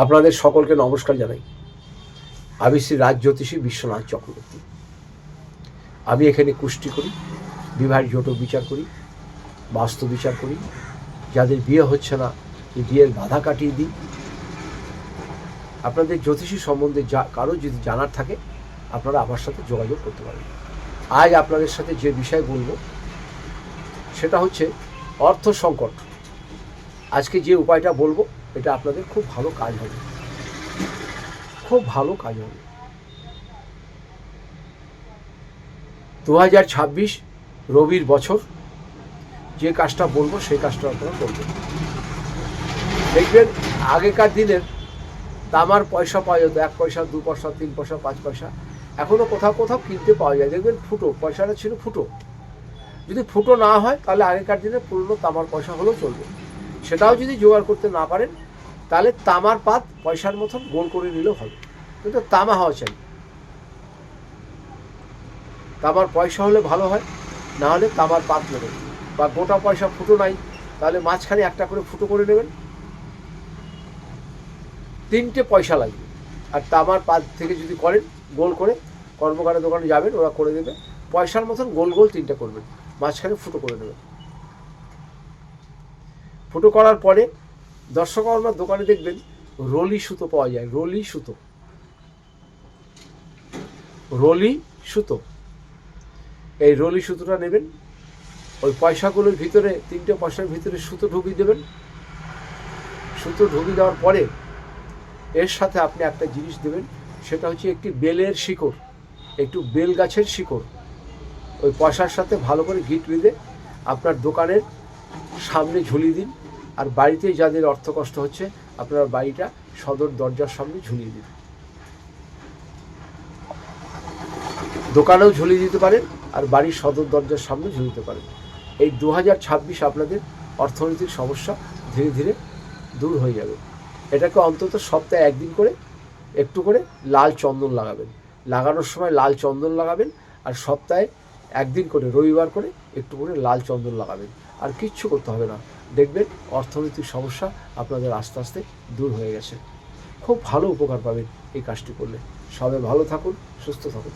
আপনাদের সকলকে নমস্কার জানাই। আমি শ্রী রাজ জ্যোতিষী বিশ্বনাথ চক্রবর্তী। আমি এখানে কুষ্টি করি, বিবাহের জোটক বিচার করি বাস্তু বিচার করি। যাদের বিয়ে হচ্ছে না, এই বিয়ের বাধা কাটিয়ে দিই। আপনাদের জ্যোতিষী সম্বন্ধে যা, কারও যদি জানার থাকে, আপনারা আমার সাথে যোগাযোগ করতে পারেন আজ আপনাদের সাথে যে বিষয় বলব, সেটা হচ্ছে অর্থ সংকট। আজকে যে উপায়টা বলব এটা আপনাদের খুব ভালো কাজ হবে। খুব ভালো কাজ হবে। দু হাজার ছাব্বিশ রবির বছর যে কাজটা বলব, সেই কাজটা আপনারা করবেন। দেখবেন, আগেকার দিনের তামার পয়সা পাওয়া যেত, এক পয়সা, দু পয়সা, তিন পয়সা, পাঁচ পয়সা। এখনও কোথাও কোথাও কিনতে পাওয়া যায়। দেখবেন, ফুটো, পয়সাটা ছিল ফুটো। যদি ফুটো না হয়, তাহলে আগেকার দিনে পুরনো তামার পয়সা হলেও চলবে। সেটাও যদি জোগাড় করতে না পারেন, তাহলে তামার পাত পয়সার মতন গোল করে নিলেও হবে। কিন্তু তামা হওয়া চাই। তামার পয়সা হলে ভালো হয়, না হলে তামার পাত নেবেন বা গোটা পয়সা ফুটো নাই, তাহলে মাঝখানে একটা করে ফুটো করে নেবেন। তিনটে পয়সা লাগবে। আর তামার পাত থেকে যদি করেন, গোল করে কর্মকারের দোকানে যাবেন, ওরা করে দেবে। পয়সার মতন গোল গোল তিনটে করবেন, মাঝখানে ফুটো করে নেবেন। ফুটো করার পরে দর্শক আমার দোকানে দেখবেন রলি সুতো পাওয়া যায়, রলি সুতো। রলি সুতো। এই রলি সুতোটা নেবেন, ওই পয়সাগুলোর ভিতরে, তিনটে পয়সার ভিতরে সুতো ঢুকিয়ে দেবেন। সুতো ঢুকিয়ে দেওয়ার পরে এর সাথে আপনি একটা জিনিস দেবেন, সেটা হচ্ছে একটি বেলের শিকড়, একটু বেল গাছের শিকড়। ওই পয়সার সাথে ভালো করে গিট বেঁধে আপনার দোকানের সামনে ঝুলিয়ে দিন। আর বাড়িতে যাদের অর্থ কষ্ট হচ্ছে, আপনার বাড়িটা সদর দরজার সামনে ঝুলিয়ে দিন দোকানেও ঝুলিয়ে দিতে পারেন আর বাড়ির সদর দরজার সামনে ঝুলিতে পারেন। এই দু হাজার ছাব্বিশ আপনাদের অর্থনৈতিক সমস্যা ধীরে ধীরে দূর হয়ে যাবে। এটাকে অন্তত সপ্তাহে একদিন করে, একটু করে লাল চন্দন লাগাবেন। লাগানোর সময় লাল চন্দন লাগাবেন আর সপ্তাহে একদিন করে, রবিবার করে একটু করে লাল চন্দন লাগাবেন। আর কিচ্ছু করতে হবে না। দেখবেন অর্থনৈতিক সমস্যা আপনাদের আস্তে আস্তে দূর হয়ে গেছে। খুব ভালো উপকার পাবেন এই কাজটি করলে। সবাই ভালো থাকুন, সুস্থ থাকুন।